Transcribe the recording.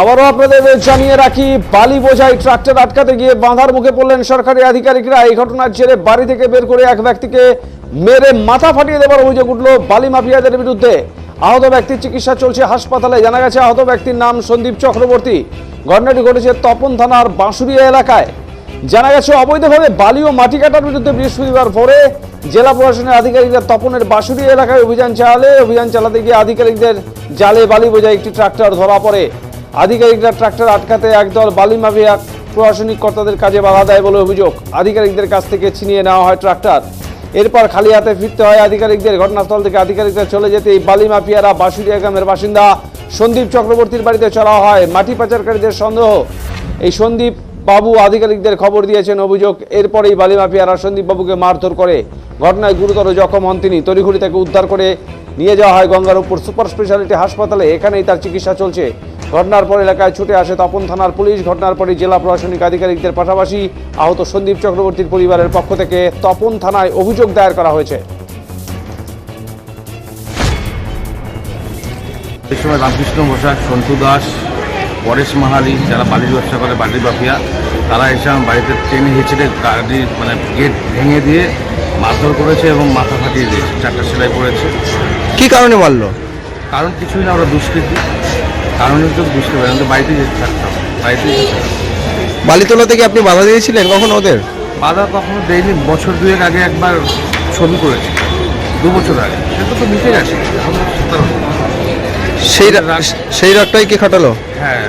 আবারও আপনাদের জানিয়ে রাখি, বালি বোঝাই ট্রাক্টর আটকাতে গিয়ে বাঁধার মুখে পড়লেন সরকারি আধিকারিকরা। এই ঘটনার জেরে বাড়ি থেকে বের করে এক ব্যক্তিকে মেরে মাথা ফাটিয়ে দেবার অভিযোগ উঠল বালি মাফিয়াদের বিরুদ্ধে। আহত ব্যক্তির চিকিৎসা চলছে হাসপাতালে। জানা গেছে, আহত ব্যক্তির নাম সন্দীপ চক্রবর্তী। ঘটনাটি ঘটেছে তপন থানার বাঁশুড়িয়া এলাকায়। জানা গেছে, অবৈধভাবে বালি ও মাটি কাটার বিরুদ্ধে বৃহস্পতিবার ভোরে জেলা প্রশাসনের আধিকারিকরা তপনের বাঁশুড়ি এলাকায় অভিযান চালালে। অভিযান চালাতে গিয়ে আধিকারিকদের জালে বালি বোঝায় একটি ট্রাক্টর ধরা পড়ে। আধিকারিকরা ট্রাক্টর আটকাতে একদল বালি মাফিয়া প্রশাসনিক কর্তাদের কাজে বাধা দেয় বলে অভিযোগ। আধিকারিকদের কাছ থেকে ছিনিয়ে নেওয়া হয় ট্রাক্টর। এরপর খালি হাতে ফিরতে হয় আধিকারিকদের। ঘটনাস্থল থেকে আধিকারিকরা চলে যেতে এই বালি মাফিয়ারা বাঁশুড়িয়া গ্রামের বাসিন্দা সন্দীপ চক্রবর্তীর বাড়িতে চড়া হয়। মাটি পাচারকারীদের সন্দেহ। এই সন্দীপ বাবু আধিকারিকদের খবর দিয়েছেন অভিযোগ। এরপরেই বালি মাফিয়ারা সন্দীপ বাবুকে মারধর করে। ঘটনায় গুরুতর জখম হন তিনি। তড়িঘড়ি তাকে উদ্ধার করে নিয়ে যাওয়া হয় গঙ্গারপুর সুপার স্পেশালিটি হাসপাতালে। এখানেই তার চিকিৎসা চলছে। ঘটনার পর এলাকায় ছুটে আসে তপন থানার পুলিশ। ঘটনার পরই জেলা প্রশাসনিক আধিকারিকদের পাশাপাশি আহত সন্দীপ চক্রবর্তীর পরিবারের পক্ষ থেকে তপন থানায় অভিযোগ দায়ের করা হয়েছে। এই সময় রামকৃষ্ণ ঘোষাক সন্তু দাস পরেশ মাহালি যারা বালির ব্যবসা করে বালির মাফিয়া তারা এসে আমার বাড়িতে ট্রেনে হেঁচড়ে গাড়ি মানে গেট ভেঙে দিয়ে মারধর করেছে এবং মাথা ফাটিয়ে দিয়েছে। চারটা সেলাই করেছে। কি কারণে মারলো? কারণ কিছুই না আমরা দুষ্কৃতি। কারণে তো বুঝতে পারি আমি তো বাড়িতেই যেতে থাকতাম বাড়িতে যেতে। বালিতলা থেকে আপনি বাধা দিয়েছিলেন কখন ওদের? বাধা কখনো দেয়নি বছর দুয়েক আগে একবার ছবি করেছি দু বছর আগে। সেটা তো মিটে গেছে এখন সেই সেই রাতটাই কে খাটালো? হ্যাঁ।